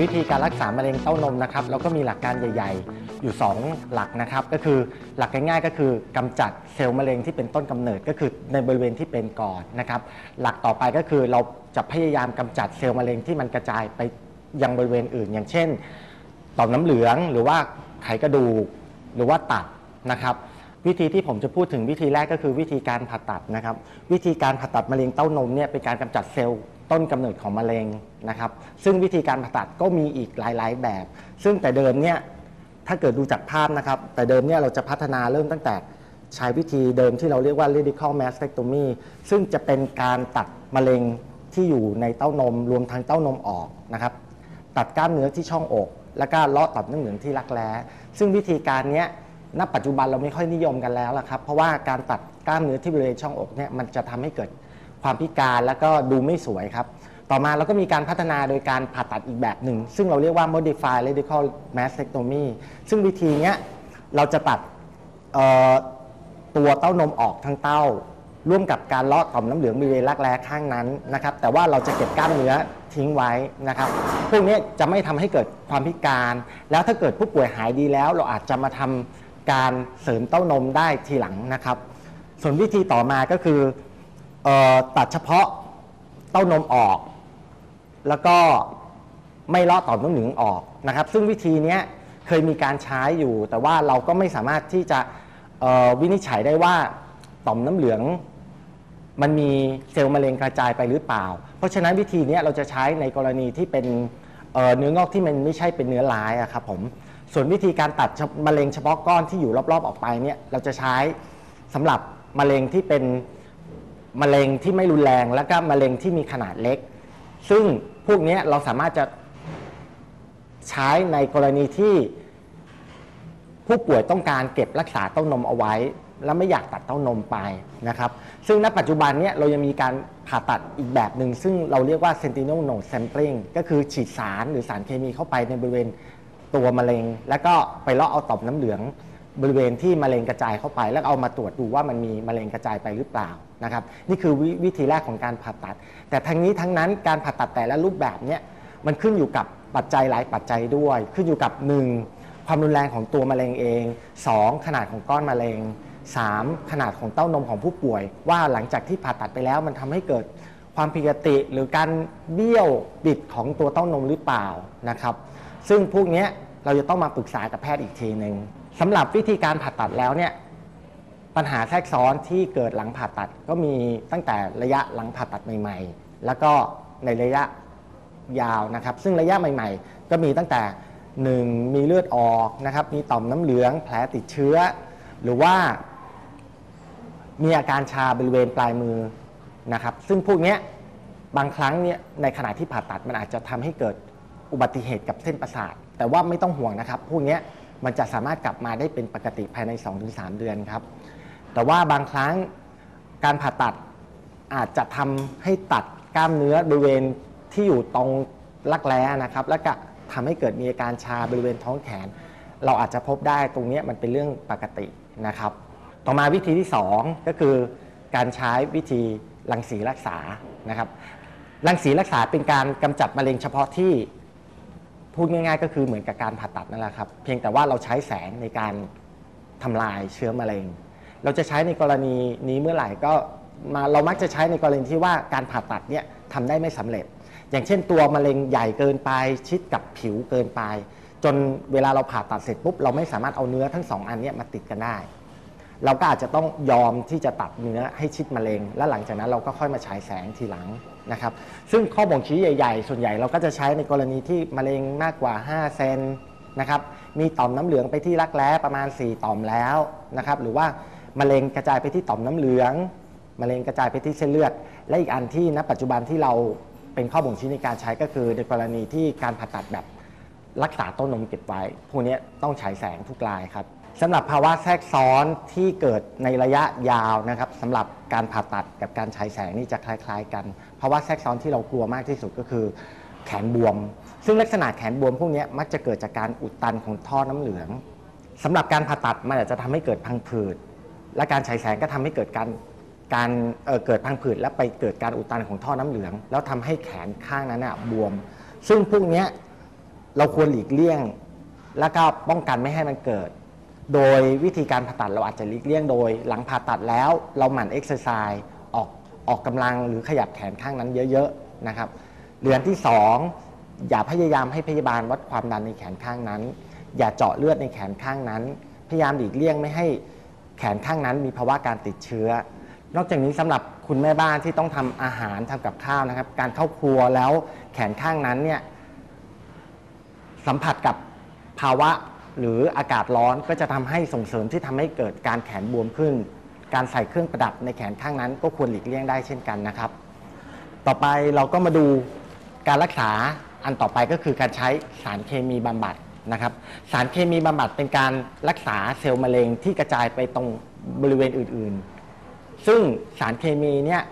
วิธีการรักษามะเร็งเต้านมนะครับเราก็มีหลักการใหญ่ ๆ อยู่ 2 หลักนะครับ ก็คือหลักง่ายๆ ก็คือกำจัดเซลล์มะเร็งที่เป็นต้นกำเนิดก็คือในบริเวณที่เป็นก่อนนะครับ หลักต่อไปก็คือเราจะพยายามกำจัดเซลล์มะเร็งที่มันกระจายไปยังบริเวณอื่น อย่างเช่นต่อมน้ำเหลืองหรือว่าไขกระดูกหรือว่าตับนะครับวิธีที่ผมจะพูดถึงวิธีแรกก็คือวิธีการผ่าตัดนะครับ วิธีการผ่าตัดมะเร็งเต้านมเนี่ยเป็นการกำจัดเซลล์ ต้นกำเนิดของมะเร็งนะครับ ซึ่งวิธีการผ่าตัดก็มีอีกหลาย ๆ แบบ ซึ่งแต่เดิมเนี่ยถ้าเกิดดูจากภาพนะครับ แต่เดิมเนี่ยเราจะพัฒนาเริ่มตั้งแต่ใช้วิธีเดิมที่เราเรียกว่า radical mastectomy ซึ่งจะเป็นการตัดมะเร็งที่อยู่ในเต้านม รวมทั้งเต้านมออกนะครับ ตัดกล้ามเนื้อที่ช่องอก แล้วก็เลาะต่อมน้ำเหลืองที่รักแร้ ซึ่งวิธีการนี้ณปัจจุบันเราไม่ค่อยนิยมกันแล้วละครับ เพราะว่าการตัดกล้ามเนื้อที่บริเวณช่องอกเนี่ยมันจะทำให้เกิด ความพิการแล้วก็ดูไม่สวยครับ ต่อมาเราก็มีการพัฒนาโดยการผ่าตัดอีกแบบหนึ่ง ซึ่งเราเรียกว่า modified radical mastectomy ซึ่งวิธีเนี้ยเราจะตัดตัวเต้านมออกทั้งเต้า ร่วมกับการเลาะต่อมน้ำเหลืองบริเวณรักแร้ข้างนั้นนะครับ แต่ว่าเราจะเก็บกล้ามเนื้อทิ้งไว้นะครับ พวกนี้จะไม่ทำให้เกิดความพิการ แล้วถ้าเกิดผู้ป่วยหายดีแล้ว เราอาจจะมาทำการเสริมเต้านมได้ทีหลังนะครับ ส่วนวิธีต่อมาก็คือ เออตัดเฉพาะเต้านมออก แล้วก็ไม่เลาะต่อมน้ำเหลืองออกนะครับ ซึ่งวิธีเนี้ยเคยมีการใช้อยู่ แต่ว่าเราก็ไม่สามารถที่จะเอ่อวินิจฉัยได้ว่าต่อมน้ำเหลือง มันมีเซลล์มะเร็งกระจายไปหรือเปล่า เพราะฉะนั้นวิธีเนี้ยเราจะใช้ในกรณีที่เป็นเอ่อเนื้องอกที่มันไม่ใช่เป็นเนื้อร้ายอะครับผม ส่วนวิธีการตัดมะเร็งเฉพาะก้อนที่อยู่รอบๆออกไปเนี่ยเราจะใช้สำหรับมะเร็งที่เป็น มะเร็งที่ไม่รุนแรงและก็มะเร็งที่มีขนาดเล็ก ซึ่งพวกนี้เราสามารถจะใช้ในกรณีที่ผู้ป่วยต้องการเก็บรักษาเต้านมเอาไว้ และไม่อยากตัดเต้านมไปนะครับ ซึ่งณปัจจุบันนี้เรายังมีการผ่าตัดอีกแบบหนึ่ง ซึ่งเราเรียกว่า sentinel node sampling ก็คือฉีดสารหรือสารเคมีเข้าไปในบริเวณตัวมะเร็ง แล้วก็ไปเลาะเอาต่อมน้ำเหลือง บริเวณที่มะเร็งกระจายเข้าไป แล้วเอามาตรวจดูว่ามันมีมะเร็งกระจายไปหรือเปล่านะครับ นี่คือววิธีแรกของการผ่าตัด แต่ทั้งนี้ทั้งนั้นการผ่าตัดแต่ละรูปแบบเนี้ยมันขึ้นอยู่กับปัจจัยหลายปัจจัยด้วย ขึ้นอยู่กับ 1. ความรุนแรงของตัวมะเร็งเอง 2. ขนาดของก้อนมะเร็ง 3. ขนาดของเต้านมของผู้ป่วย ว่าหลังจากที่ผ่าตัดไปแล้วมันทำให้เกิดความผิดปกติหรือการเบี้ยวบิดของตัวเต้านมหรือเปล่านะครับ ซึ่งพวกนี้เราจะต้องมาปรึกษากับแพทย์อีกทีหนึ่ง สำหรับวิธีการผ่าตัดแล้วเนี่ยปัญหาแทรกซ้อนที่เกิดหลังผ่าตัดก็มีตั้งแต่ระยะหลังผ่าตัดใหม่ ๆ แล้วก็ในระยะยาวนะครับ ซึ่งระยะใหม่ ๆ ก็มีตั้งแต่ 1 มีเลือดออกนะครับ มีต่อมน้ำเหลือง แผลติดเชื้อ หรือว่า มีอาการชาบริเวณปลายมือนะครับ ซึ่งพวกนี้บางครั้งเนี่ยในขณะที่ผ่าตัดมันอาจจะทำให้เกิดอุบัติเหตุกับเส้นประสาท แต่ว่าไม่ต้องห่วงนะครับ พวกนี้ มันจะสามารถกลับมาได้เป็นปกติภายใน 2-3 เดือนครับ แต่ว่าบางครั้งการผ่าตัดอาจจะทำให้ตัดกล้ามเนื้อบริเวณที่อยู่ตรงรักแร้นะครับ แล้วก็ทำให้เกิดมีอาการชาบริเวณท้องแขน เราอาจจะพบได้ตรงนี้มันเป็นเรื่องปกตินะครับ ต่อมาวิธีที่ 2 ก็คือการใช้วิธีรังสีรักษานะครับรังสีรักษาเป็นการกำจัดมะเร็งเฉพาะที่ พูดง่ายๆก็คือเหมือนกับการผ่าตัดนั่นแหละครับ เพียงแต่ว่าเราใช้แสงในการทำลายเชื้อมะเร็ง เราจะใช้ในกรณีนี้เมื่อไหร่ก็มาเรามักจะใช้ในกรณีที่ว่าการผ่าตัดเนี่ยทำได้ไม่สำเร็จ อย่างเช่นตัวมะเร็งใหญ่เกินไป ชิดกับผิวเกินไป จนเวลาเราผ่าตัดเสร็จปุ๊บเราไม่สามารถเอาเนื้อทั้งสองอันเนี้มาติดกันได้ เราก็อาจจะต้องยอมที่จะตัดเนื้อให้ชิดมะเร็ง และหลังจากนั้นเราก็ค่อยมาฉายแสงทีหลัง นะครับ ซึ่งข้อบ่งชี้ใหญ่ๆ ส่วนใหญ่เราก็จะใช้ในกรณีที่มะเร็งมากกว่า 5 เซนนะครับ มีต่อมน้ำเหลืองไปที่รักแร้ประมาณ 4 ต่อมแล้วนะครับ หรือว่ามะเร็งกระจายไปที่ต่อมน้ำเหลืองมะเร็งกระจายไปที่เส้นเลือด และอีกอันที่ณปัจจุบันที่เราเป็นข้อบ่งชี้ในการใช้ก็คือ ในกรณีที่การผ่าตัดแบบรักษาต้นนมเก็บไว้ พวกนี้ต้องฉายแสงทุกรายครับสำหรับภาวะแทรกซ้อนที่เกิดในระยะยาวนะครับสำหรับการผ่าตัดกับการฉายแสงนี่จะคล้าย ๆ กันภาวะแทรกซ้อนที่เรากลัวมากที่สุดก็คือแขนบวม ซึ่งลักษณะแขนบวมพวกนี้มักจะเกิดจากการอุดตันของท่อน้ำเหลืองสำหรับการผ่าตัดมันอาจจะทำให้เกิดพังผืด และการฉายแสงก็ทำให้เกิดการการเเกิดพังผืดและไปเกิดการอุดตันของท่อน้ำเหลือง แล้วทำให้แขนข้างนั้นน่ะบวม ซึ่งพวกนี้เราควรหลีกเลี่ยง แล้วก็ป้องกันไม่ให้มันเกิด โดยวิธีการผ่าตัดเราอาจจะหลีกเลี่ยงโดย หลังผ่าตัดแล้วเราหมั่นเอ็กซ์ไซส์ ออกกกำลังหรือขยับแขนข้างนั้นเยอะๆนะครับเรือนที่สองอย่าพยายามให้พยาบาลวัดความดันในแขนข้างนั้น อย่าเจาะเลือดในแขนข้างนั้น พยายามหลีกเลี่ยงไม่ให้แขนข้างนั้นมีภาวะการติดเชื้อ นอกจากนี้สำหรับคุณแม่บ้านที่ต้องทำอาหารทำกับข้าวนะครับ การเข้าครัวแล้วแขนข้างนั้นเนี่ยสัมผัสกับภาวะหรืออากาศร้อนก็จะทำให้ส่งเสริมที่ทำให้เกิดการแขนบวมขึ้น การใส่เครื่องประดับในแขนข้างนั้น ก็ควรหลีกเลี่ยงได้เช่นกันนะครับ ต่อไปเราก็มาดูการรักษาอันต่อไปก็คือการใช้สารเคมีบำบัดนะครับ สารเคมีบำบัดเป็นการรักษาเซลล์มะเร็งที่กระจายไปตรงบริเวณอื่นๆ ซึ่งสารเคมีเนี่ย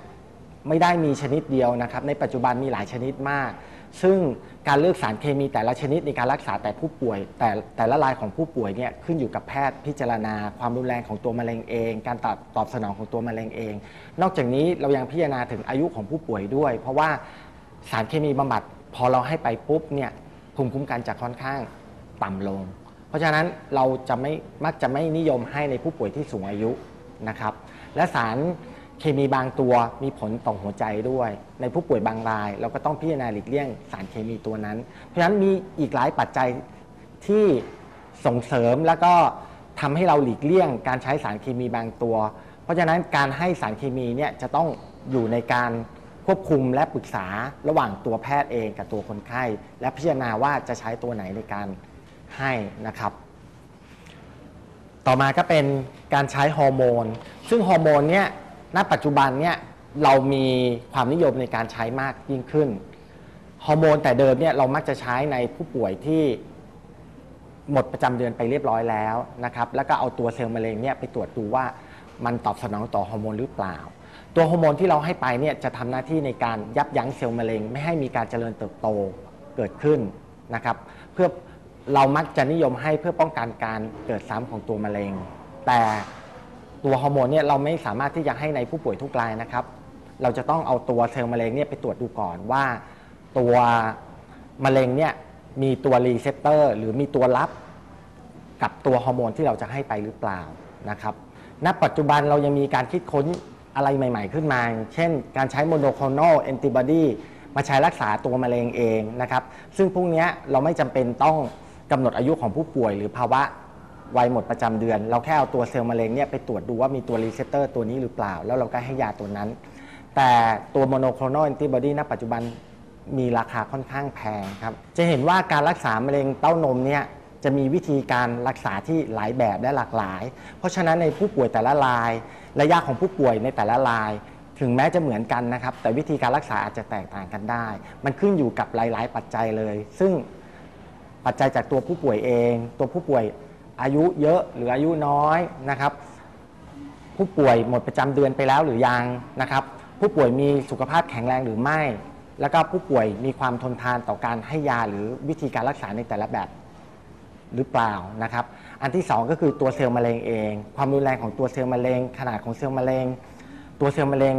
ไม่ได้มีชนิดเดียวนะครับ ในปัจจุบันมีหลายชนิดมาก ซึ่งการเลือกสารเคมีแต่ละชนิดในการรักษาแต่ผู้ป่วย แต่แต่ละรายของผู้ป่วยเนี่ยขึ้นอยู่กับแพทย์พิจารณา ความรุนแรงของตัวมะเร็งเอง การตอบตอบสนองของตัวมะเร็งเอง นอกจากนี้เรายังพิจารณาถึงอายุของผู้ป่วยด้วย เพราะว่าสารเคมีบำบัดพอเราให้ไปปุ๊บเนี่ยภูมิคุ้มกันจะค่อนข้างต่ำลง เพราะฉะนั้นเราจะไม่มักจะไม่นิยมให้ในผู้ป่วยที่สูงอายุนะครับและสาร เคมีบางตัวมีผลต่อหัวใจด้วย ในผู้ป่วยบางราย เราก็ต้องพิจารณาหลีกเลี่ยงสารเคมีตัวนั้น เพราะฉะนั้นมีอีกหลายปัจจัยที่ส่งเสริมแล้วก็ทำให้เราหลีกเลี่ยง การใช้สารเคมีบางตัว เพราะฉะนั้นการให้สารเคมีเนี่ยจะต้องอยู่ในการควบคุมและปรึกษาระหว่างตัวแพทย์เองกับตัวคนไข้ และพิจารณาว่าจะใช้ตัวไหนในการให้นะครับ ต่อมาก็เป็นการใช้ฮอร์โมน ซึ่งฮอร์โมนเนี่ย ณปัจจุบันเนี่ยเรามีความนิยมในการใช้มากยิ่งขึ้น ฮอร์โมนแต่เดิมเนี่ยเรามักจะใช้ในผู้ป่วยที่หมดประจำเดือนไปเรียบร้อยแล้วนะครับ แล้วก็เอาตัวเซลล์มะเร็งเนี่ยไปตรวจดูว่ามันตอบสนองต่อฮอร์โมนหรือเปล่า ตัวฮอร์โมนที่เราให้ไปเนี่ยจะทำหน้าที่ในการยับยั้งเซลล์มะเร็ง ไม่ให้มีการเจริญเติบโตเกิดขึ้นนะครับ เพื่อเรามักจะนิยมให้เพื่อป้องกันการเกิดซ้ำของตัวมะเร็ง แต่ ตัวฮอร์โมนเนี่ยเราไม่สามารถที่จะให้ในผู้ป่วยทุกรายนะครับ เราจะต้องเอาตัวเซลล์มะเร็งเนี่ยไปตรวจดูก่อนว่า ตัวมะเร็งเนี่ยมีตัวรีเซพเตอร์หรือมีตัวรับกับตัวฮอร์โมนที่เราจะให้ไปหรือเปล่านะครับณปัจจุบันเรายังมีการคิดค้นอะไรใหม่ ๆ ขึ้นมา เช่น การใช้โมโนโคลนอลแอนติบอดีมาใช้รักษาตัวมะเร็งเองนะครับ ซึ่งพวกนี้เราไม่จำเป็นต้องกำหนดอายุของผู้ป่วยหรือภาวะ วัยหมดประจำเดือน เราแค่เอาตัวเซลล์มะเร็งเนี่ยไปตรวจดูว่ามีตัวรีเซพเตอร์ตัวนี้หรือเปล่า แล้วเราก็ให้ยาตัวนั้น แต่ตัวโมโนโคลนอลแอนติบอดีณปัจจุบันมีราคาค่อนข้างแพงครับ จะเห็นว่าการรักษามะเร็งเต้านมเนี่ยจะมีวิธีการรักษาที่หลายแบบและหลากหลาย เพราะฉะนั้นในผู้ป่วยแต่ละราย ระยะของผู้ป่วยในแต่ละราย ถึงแม้จะเหมือนกันนะครับ แต่วิธีการรักษาอาจจะแตกต่างกันได้ มันขึ้นอยู่กับหลาย ๆ ปัจจัยเลย ซึ่งปัจจัยจากตัวผู้ป่วยเอง ตัวผู้ป่วย อายุเยอะหรืออายุน้อยนะครับ ผู้ป่วยหมดประจำเดือนไปแล้วหรือยังนะครับ ผู้ป่วยมีสุขภาพแข็งแรงหรือไม่ แล้วก็ผู้ป่วยมีความทนทานต่อการให้ยาหรือวิธีการรักษาในแต่ละแบบหรือเปล่านะครับ อันที่ 2 ก็คือตัวเซลล์มะเร็งเอง ความรุนแรงของตัวเซลล์มะเร็ง ขนาดของเซลล์มะเร็ง ตัวเซลล์มะเร็ง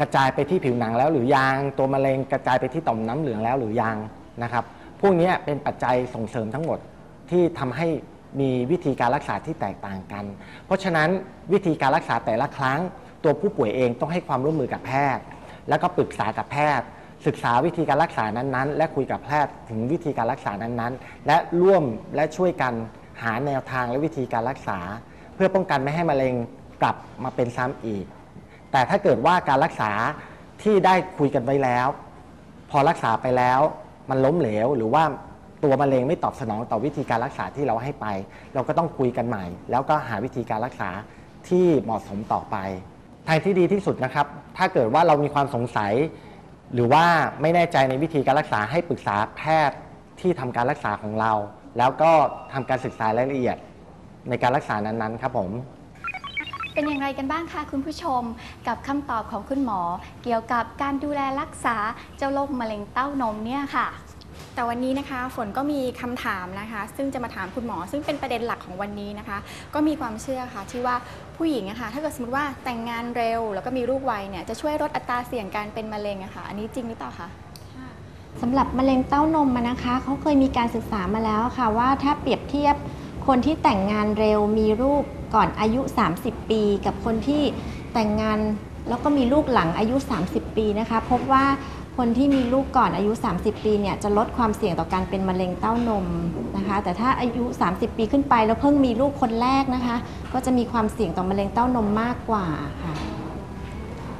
กระจายไปที่ผิวหนังแล้วหรือยัง ตัวมะเร็งกระจายไปที่ต่อมน้ำเหลืองแล้วหรือยังนะครับ พวกนี้เป็นปัจจัยส่งเสริมทั้งหมด ที่ทำให้มีวิธีการรักษาที่แตกต่างกัน เพราะฉะนั้นวิธีการรักษาแต่ละครั้ง ตัวผู้ป่วยเองต้องให้ความร่วมมือกับแพทย์ แล้วก็ปรึกษากับแพทย์ ศึกษาวิธีการรักษานั้นๆ และคุยกับแพทย์ถึงวิธีการรักษานั้นๆ และร่วมและช่วยกันหาแนวทางและวิธีการรักษา เพื่อป้องกันไม่ให้มะเร็งกลับมาเป็นซ้ำอีก แต่ถ้าเกิดว่าการรักษาที่ได้คุยกันไว้แล้ว พอรักษาไปแล้วมันล้มเหลวหรือว่า ตัวมะเร็งไม่ตอบสนองต่อวิธีการรักษาที่เราให้ไป เราก็ต้องคุยกันใหม่ แล้วก็หาวิธีการรักษาที่เหมาะสมต่อไปทางที่ดีที่สุดนะครับ ถ้าเกิดว่าเรามีความสงสัย หรือว่าไม่แน่ใจในวิธีการรักษาให้ปรึกษาแพทย์ที่ทำการรักษาของเรา แล้วก็ทำการศึกษารายละเอียดในการรักษานั้นๆ ครับผม เป็นอย่างไรกันบ้างคะคุณผู้ชมกับคำตอบของคุณหมอ เกี่ยวกับการดูแลรักษาเจ้าโรคมะเร็งเต้านมเนี่ยค่ะ แต่วันนี้นะคะฝนก็มีคำถามนะคะ ซึ่งจะมาถามคุณหมอ ซึ่งเป็นประเด็นหลักของวันนี้นะคะ ก็มีความเชื่อค่ะที่ว่าผู้หญิงอะคะถ้าเกิดสมมติว่าแต่งงานเร็ว แล้วก็มีลูกไวเนี่ยจะช่วยลดอัตราเสี่ยงการเป็นมะเร็งอะค่ะ อันนี้จริงหรือเปล่าคะสำหรับมะเร็งเต้านมนะคะเขาเคยมีการศึกษามาแล้วค่ะว่าถ้าเปรียบเทียบคนที่แต่งงานเร็วมีลูกก่อนอายุ 30 ปี กับคนที่แต่งงานแล้วก็มีลูกหลังอายุ 30 ปีนะคะ พบว่า คนที่มีลูกก่อนอายุ 30 ปีเนี่ยจะลดความเสี่ยงต่อการเป็นมะเร็งเต้านมนะคะ แต่ถ้าอายุ 30 ปีขึ้นไปแล้วเพิ่งมีลูกคนแรกนะคะ ก็จะมีความเสี่ยงต่อมะเร็งเต้านมมากกว่าค่ะ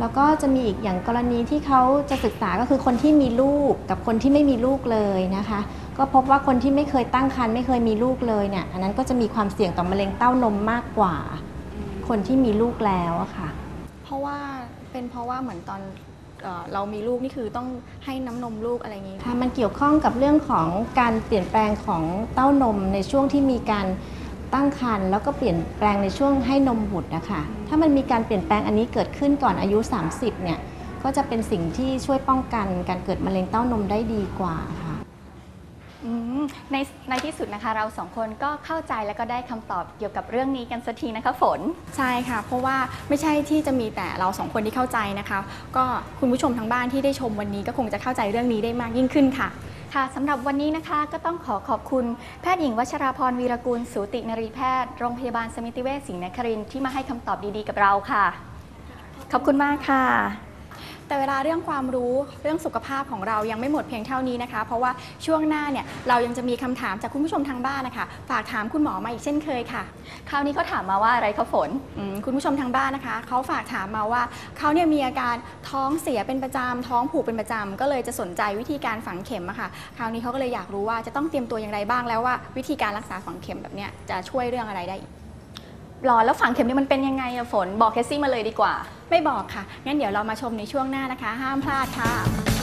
แล้วก็จะมีอีกอย่างกรณีที่เขาจะศึกษาก็คือคนที่มีลูกกับคนที่ไม่มีลูกเลยนะคะ ก็พบว่าคนที่ไม่เคยตั้งครรภ์ไม่เคยมีลูกเลยเนี่ยอันนั้นก็จะมีความเสี่ยงต่อมะเร็งเต้านมมากกว่า คนที่มีลูกแล้วอะค่ะ เพราะว่าเป็นเพราะว่าเหมือนตอน เรามีลูกนี่คือต้องให้น้ำนมลูกอะไรอย่างนี้ค่ะมันเกี่ยวข้องกับเรื่องของการเปลี่ยนแปลงของเต้านมในช่วงที่มีการตั้งครรภ์แล้วก็เปลี่ยนแปลงในช่วงให้นมบุตรนะคะถ้ามันมีการเปลี่ยนแปลงอันนี้เกิดขึ้นก่อนอายุ 30เนี่ยก็จะเป็นสิ่งที่ช่วยป้องกันการเกิดมะเร็งเต้านมได้ดีกว่าค่ะ ในในที่สุดนะคะเราสองคนก็เข้าใจแล้วก็ได้คำตอบเกี่ยวกับเรื่องนี้กันสักทีนะคะฝน ใช่ค่ะ เพราะว่าไม่ใช่ที่จะมีแต่เราสองคนที่เข้าใจนะคะ ก็คุณผู้ชมทางบ้านที่ได้ชมวันนี้ก็คงจะเข้าใจเรื่องนี้ได้มากยิ่งขึ้นค่ะ ค่ะสำหรับวันนี้นะคะก็ต้องขอขอบคุณแพทย์หญิงวัชราพรวีรกุลสูตินรีแพทย์ โรงพยาบาลสมิติเวชศรีนครินทร์ที่มาให้คำตอบดีๆกับเราค่ะ ขอบคุณมากค่ะ แต่เวลาเรื่องความรู้เรื่องสุขภาพของเรายังไม่หมดเพียงเท่านี้นะคะ เพราะว่าช่วงหน้าเนี่ยเรายังจะมีคำถามจากคุณผู้ชมทางบ้านนะคะฝากถามคุณหมอมาอีกเช่นเคยค่ะ คราวนี้เขาถามมาว่าอะไรคะฝนคุณผู้ชมทางบ้านนะคะเขาฝากถามมาว่าเขาเนี่ยมีอาการท้องเสียเป็นประจำท้องผูกเป็นประจำก็เลยจะสนใจวิธีการฝังเข็มอะค่ะ คราวนี้เขาก็เลยอยากรู้ว่าจะต้องเตรียมตัวอย่างไรบ้างแล้วว่าวิธีการรักษาฝังเข็มแบบเนี้ยจะช่วยเรื่องอะไรได้อีก หรอแล้วฝังเข็มนี่มันเป็นยังไงอะฝน บอกแคสซี่มาเลยดีกว่า ไม่บอกค่ะ งั้นเดี๋ยวเรามาชมในช่วงหน้านะคะ ห้ามพลาดค่ะ